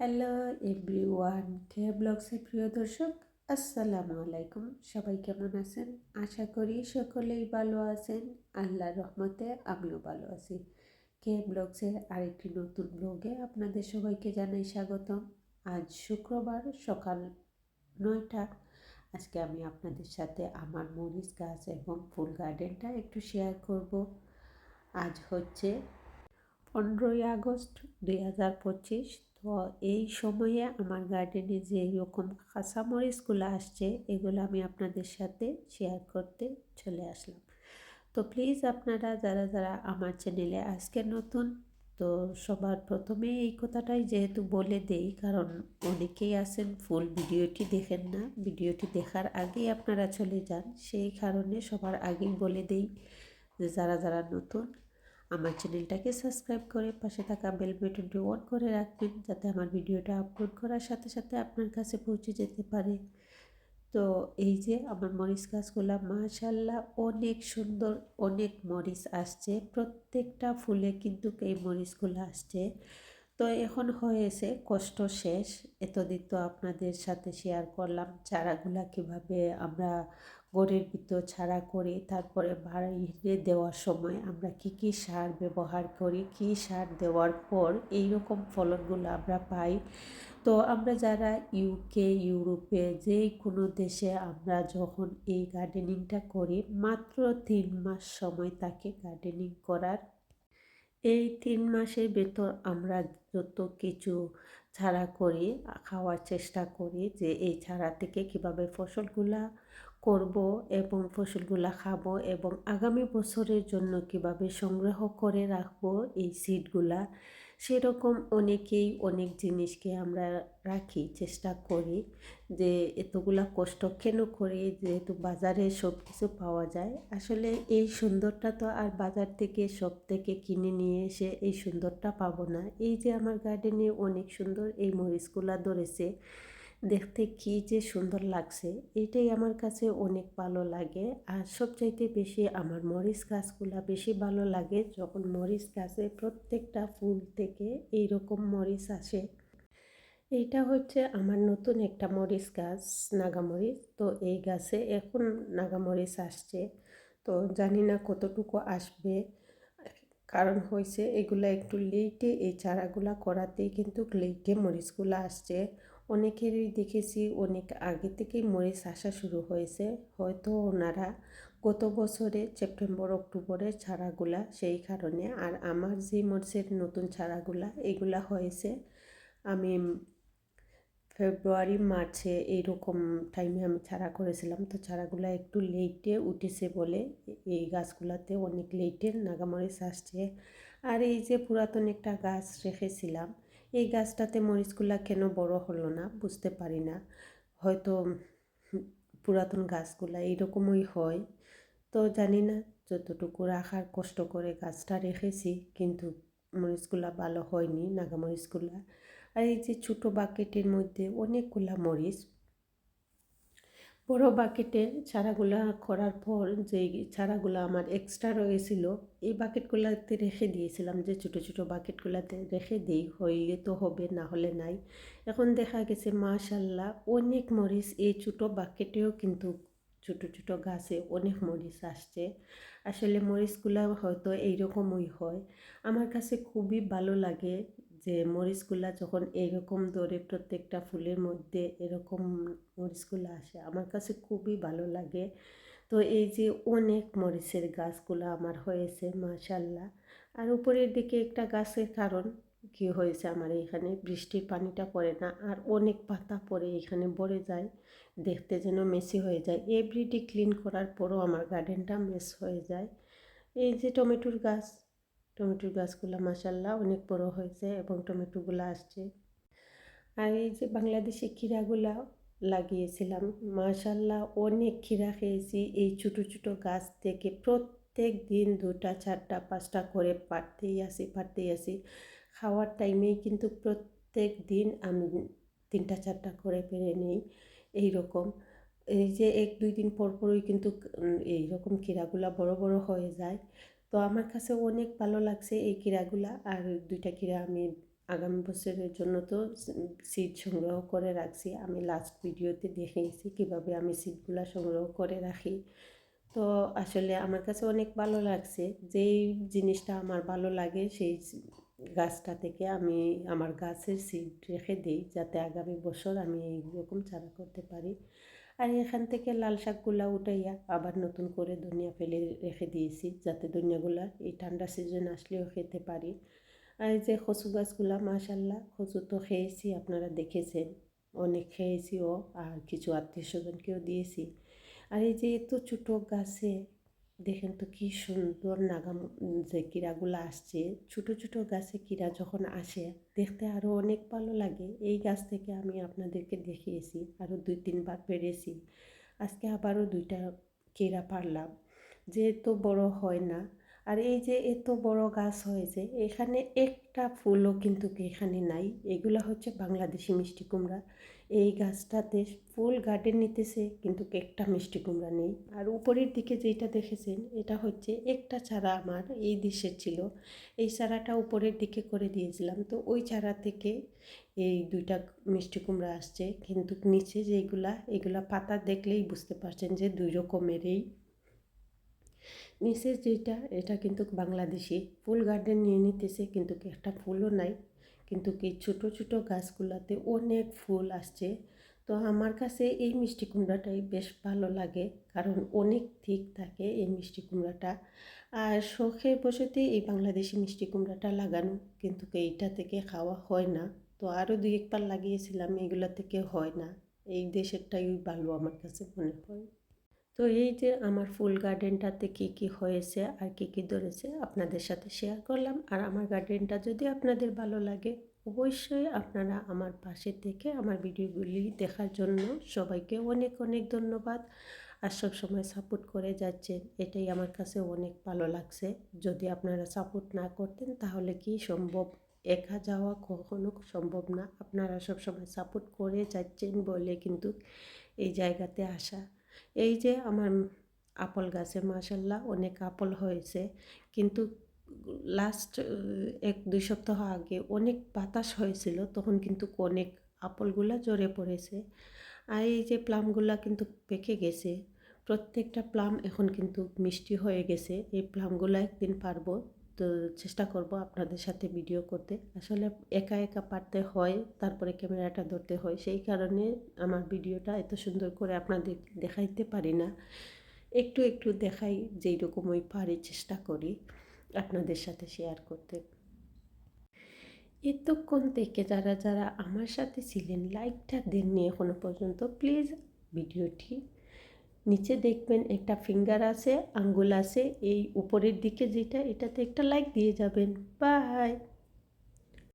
Hello everyone কে ব্লগসের প্রিয় দর্শক, আসসালামু আলাইকুম। সবাই কেমন আছেন? আশা করি সকলেই ভালো আছেন। আল্লাহর রহমতে আমিও ভালো আছি। কে ব্লগসের আরেকটি নতুন ব্লগে আপনাদের সবাইকে জানাই স্বাগতম। আজ শুক্রবার সকাল নয়টা। আজকে আমি আপনাদের সাথে আমার মরিচ গাছ এবং ফুল গার্ডেনটা একটু শেয়ার করব। আজ হচ্ছে পনেরোই আগস্ট দুই হাজার পঁচিশ। তো এই সময়ে আমার গার্ডেনে যে রকম কাঁচামরিচগুলো আসছে, এগুলো আমি আপনাদের সাথে শেয়ার করতে চলে আসলাম। তো প্লিজ আপনারা যারা যারা আমার চ্যানেলে আজকে নতুন, তো সবার প্রথমে এই কথাটাই যেহেতু বলে দেই, কারণ অনেকেই আছেন ফুল ভিডিওটি দেখেন না। ভিডিওটি দেখার আগেই আপনারা চলে যান। সেই কারণে সবার আগেই বলে দেই যে যারা যারা নতুন আমার চ্যানেলটাকে সাবস্ক্রাইব করে পাশে থাকা বেল বাটনটি অন করে রাখবেন, যাতে আমার ভিডিওটা আপলোড করার সাথে সাথে আপনার কাছে পৌঁছে যেতে পারে। তো এই যে আমার মরিচ গাছগুলো মাশাল্লাহ অনেক সুন্দর, অনেক মরিচ আসছে। প্রত্যেকটা ফুলে কিন্তু এই মরিচগুলো আসছে। তো এখন হয়েছে, কষ্ট শেষ। এতদিন তো আপনাদের সাথে শেয়ার করলাম, চারাগুলা কীভাবে আমরা গড়ের ভিতর ছাড়া করি, তারপরে বাড়িতে দেওয়ার সময় আমরা কি কি সার ব্যবহার করি, কি সার দেওয়ার পর এই রকম ফলনগুলো আমরা পাই। তো আমরা যারা ইউকে ইউরোপে যে কোনো দেশে আমরা যখন এই গার্ডেনিংটা করি, মাত্র তিন মাস সময় তাকে গার্ডেনিং করার এই তিন মাসের ভেতর আমরা যত কিছু ছাড়া করি, খাওয়ার চেষ্টা করি যে এই ছাড়া থেকে কীভাবে ফসলগুলা করব এবং ফসলগুলা খাব এবং আগামী বছরের জন্য কীভাবে সংগ্রহ করে রাখব, এই সিডগুলা সেরকম অনেকেই অনেক জিনিসকে আমরা রাখি, চেষ্টা করি যে এতগুলা কষ্ট কেন করি? যেহেতু বাজারে সব কিছু পাওয়া যায়। আসলে এই সুন্দরটা তো আর বাজার থেকে সব থেকে কিনে নিয়ে এসে এই সুন্দরটা পাবো না। এই যে আমার গার্ডেনে অনেক সুন্দর এই মরিচগুলা ধরেছে। দেখতে কি যে সুন্দর লাগছে, এটাই আমার কাছে অনেক ভালো লাগে। আর সবচাইতে বেশি আমার মরিচ গাছগুলা বেশি ভালো লাগে যখন মরিচ গাছে প্রত্যেকটা ফুল থেকে এই রকম মরিচ আসে। এইটা হচ্ছে আমার নতুন একটা মরিচ গাছ নাগামরিচ তো এই গাছে এখন নাগামরিচ আসছে। তো জানি না কতটুকু আসবে। কারণ হয়েছে এগুলা একটু লেটে এই চারাগুলা করাতেই কিন্তু লেটে মরিচগুলো আসছে। অনেকেরই দেখেছি, অনেক আগে থেকেই মরিচ আসা শুরু হয়েছে। হয়তো ওনারা গত বছরে সেপ্টেম্বর, অক্টোবরের ছাড়াগুলা সেই কারণে, আর আমার যে মরিচের নতুন ছাড়াগুলা, এগুলা হয়েছে। আমি ফেব্রুয়ারি, মার্চে এইরকম টাইমে আমি ছাড়া করেছিলাম। তো চারাগুলা একটু লেটে উঠেছে বলে এই গাছগুলাতে অনেক লেটের নাগামরিচ আসছে। আর এই যে পুরাতন একটা গাছ রেখেছিলাম এই গাছটাতে মরিচগুলা কেন বড় হলো না? বুঝতে পারি না। হয়তো পুরাতন গাছগুলা এইরকমই হয়। তো জানি না, যতটুকু রাখার কষ্ট করে গাছটা রেখেছি, কিন্তু মরিচগুলা ভালো হয়নি, নাগা মরিচগুলা। আর এই যে ছোটো বাকেটের মধ্যে অনেকগুলা মরিচ বড় বাকেটে চারাগুলা করার পর যে চারাগুলো আমার এক্সট্রা রয়েছিল, এই বাকেটগুলাতে রেখে দিয়েছিলাম যে ছোটো ছোটো বাকেটগুলাতে রেখে দিই হইলে তো হবে না হলে নাই। এখন দেখা গেছে মাশাল্লাহ অনেক মরিচ, এই ছোটো বাকেটেও কিন্তু ছোটো ছোটো গাছে অনেক মরিচ আসছে। আসলে মরিচগুলা হয়তো এইরকমই হয়। আমার কাছে খুবই ভালো লাগে যে মরিচগুলা যখন এরকম ধরে প্রত্যেকটা ফুলের মধ্যে এরকম মরিচগুলো আসে, আমার কাছে খুবই ভালো লাগে। তো এই যে অনেক মরিচের গাছগুলো আমার হয়েছে মাশাল্লাহ আর উপরের দিকে একটা গাছের কারণ কি হয়েছে আমার এখানে, বৃষ্টির পানিটা পড়ে না, আর অনেক পাতা পড়ে এখানে ভরে যায়, দেখতে যেন মেসি হয়ে যায়। এভরিডে ক্লিন করার পরও আমার গার্ডেনটা মেস হয়ে যায়। এই যে টমেটোর গাছ টমেটোর গাছগুলো মাসাল্লাহ অনেক বড় হয়েছে এবং টমেটোগুলো আসছে। আর এই যে বাংলাদেশি ক্ষীরাগুলা লাগিয়েছিলাম, মাশাল্লাহ অনেক ক্ষীরা খেয়েছি। এই ছোটো ছোটো গাছ থেকে প্রত্যেক দিন দুটা চারটা, পাঁচটা করে পারতেই আসি পারতেই আসি খাওয়ার টাইমেই কিন্তু প্রত্যেক দিন আমি তিনটা, চারটা করে পেরে নিই এই রকম এই যে এক, দুই দিন পর পরই কিন্তু এই রকম কীড়াগুলা বড় বড় হয়ে যায়। তো আমার কাছে অনেক ভালো লাগছে এই কীড়াগুলা আর দুইটা কীড়া আমি আগামী বছরের জন্য তো সিট সংগ্রহ করে রাখছি। আমি লাস্ট ভিডিওতে দেখিয়েছি কীভাবে আমি সিটগুলো সংগ্রহ করে রাখি। তো আসলে আমার কাছে অনেক ভালো লাগছে যেই জিনিসটা আমার ভালো লাগে সেই গাছটা থেকে আমি আমার গাছের সিড রেখে দিই যাতে আগামী বছর আমি এইরকম চারা করতে পারি। আর এখান থেকে লাল শাকগুলা উঠাইয়া আবার নতুন করে ধনিয়া ফেলে রেখে দিয়েছি, যাতে ধনিয়াগুলা এই ঠান্ডা সিজন আসলেও খেতে পারি। আর এই যে কচু গাছগুলা মাশাল্লাহ কচু তো খেয়েছি, আপনারা দেখেছেন, অনেক খেয়েছি ও, আর কিছু আত্মীয় স্বজনকেও দিয়েছি। আর এই যে এত ছোটো গাছে দেখেন তো কি সুন্দর নাগাম যে কীড়াগুলো আসছে। ছোটো ছোটো গাছে কীড়া যখন আসে, দেখতে আরও অনেক ভালো লাগে। এই গাছ থেকে আমি আপনাদেরকে দেখিয়েছি আরও দুই, তিনবার পেরেছি। আজকে আবারও দুইটা কীড়া পারলাম। যে এত বড় হয় না। আর এই যে এত বড় গাছ হয়েছে এখানে একটা ফুলও কিন্তু এখানে নাই। এগুলো হচ্ছে বাংলাদেশি মিষ্টি কুমড়া। এই গাছটাতে ফুল গার্ডেন নিতেছে, কিন্তু একটা মিষ্টি কুমড়া নেই। আর উপরের দিকে যেটা দেখেছেন, এটা হচ্ছে একটা চারা আমার এই দেশের ছিল। এই চারাটা উপরের দিকে করে দিয়েছিলাম। তো ওই চারা থেকে এই দুইটা মিষ্টি কুমড়া আসছে। কিন্তু নিচে যেগুলা, এগুলা পাতা দেখলেই বুঝতে পারছেন যে দুই রকমেরই নিচে যেটা, এটা কিন্তু বাংলাদেশি। ফুল গার্ডেন নিয়ে নিতেছে, কিন্তু একটা ফুলও নাই। কিন্তু কি ছোটো ছোটো গাছগুলোতে অনেক ফুল আসছে। তো আমার কাছে এই মিষ্টি কুমড়াটাই বেশ ভালো লাগে, কারণ অনেক ঠিক থাকে এই মিষ্টি কুমড়াটা। আর শখের বসতে এই বাংলাদেশি মিষ্টি কুমড়াটা লাগানো কিন্তু এইটা থেকে খাওয়া হয় না। তো আরও দুই একবার লাগিয়েছিলাম, এগুলো থেকে হয় না। এই দেশেরটাই ভালো আমার কাছে মনে হয়। তো এই যে আমার ফুল গার্ডেনটাতে কী কী হয়েছে আর কী কী ধরেছে আপনাদের সাথে শেয়ার করলাম। আর আমার গার্ডেনটা যদি আপনাদের ভালো লাগে, অবশ্যই আপনারা আমার পাশে থেকে আমার ভিডিওগুলি দেখার জন্য সবাইকে অনেক অনেক ধন্যবাদ। আর সব সময় সাপোর্ট করে যাচ্ছেন, এটাই আমার কাছে অনেক ভালো লাগছে। যদি আপনারা সাপোর্ট না করতেন তাহলে কি সম্ভব? একা যাওয়া কখনো সম্ভব না। আপনারা সব সময় সাপোর্ট করে যাচ্ছেন বলে কিন্তু এই জায়গাতে আসা এই যে আমার আপল গাছে মাসাল্লাহ অনেক আপল হয়েছে। কিন্তু লাস্ট এক দুই সপ্তাহ আগে অনেক বাতাস হয়েছিল, তখন কিন্তু অনেক আপলগুলা জ্বরে পড়েছে। আর এই যে প্লামগুলা কিন্তু পেকে গেছে। প্রত্যেকটা প্লাম এখন কিন্তু মিষ্টি হয়ে গেছে। এই প্লামগুলো একদিন পারব। তো চেষ্টা করব আপনাদের সাথে ভিডিও করতে। আসলে একা একা পারতে হয়, তারপরে ক্যামেরাটা ধরতে হয়, সেই কারণে আমার ভিডিওটা এত সুন্দর করে আপনাদের দেখাইতে পারি না। একটু একটু দেখাই যেই রকম ওই পারি, চেষ্টা করি আপনাদের সাথে শেয়ার করতে। এতক্ষণ থেকে যারা যারা আমার সাথে ছিলেন লাইকটা দেননি এখনও পর্যন্ত প্লিজ ভিডিওটি নিচে দেখবেন একটা ফিঙ্গার আছে, আঙ্গুল আছে, এই উপরের দিকে যেটা, এটাতে একটা লাইক দিয়ে যাবেন। বাই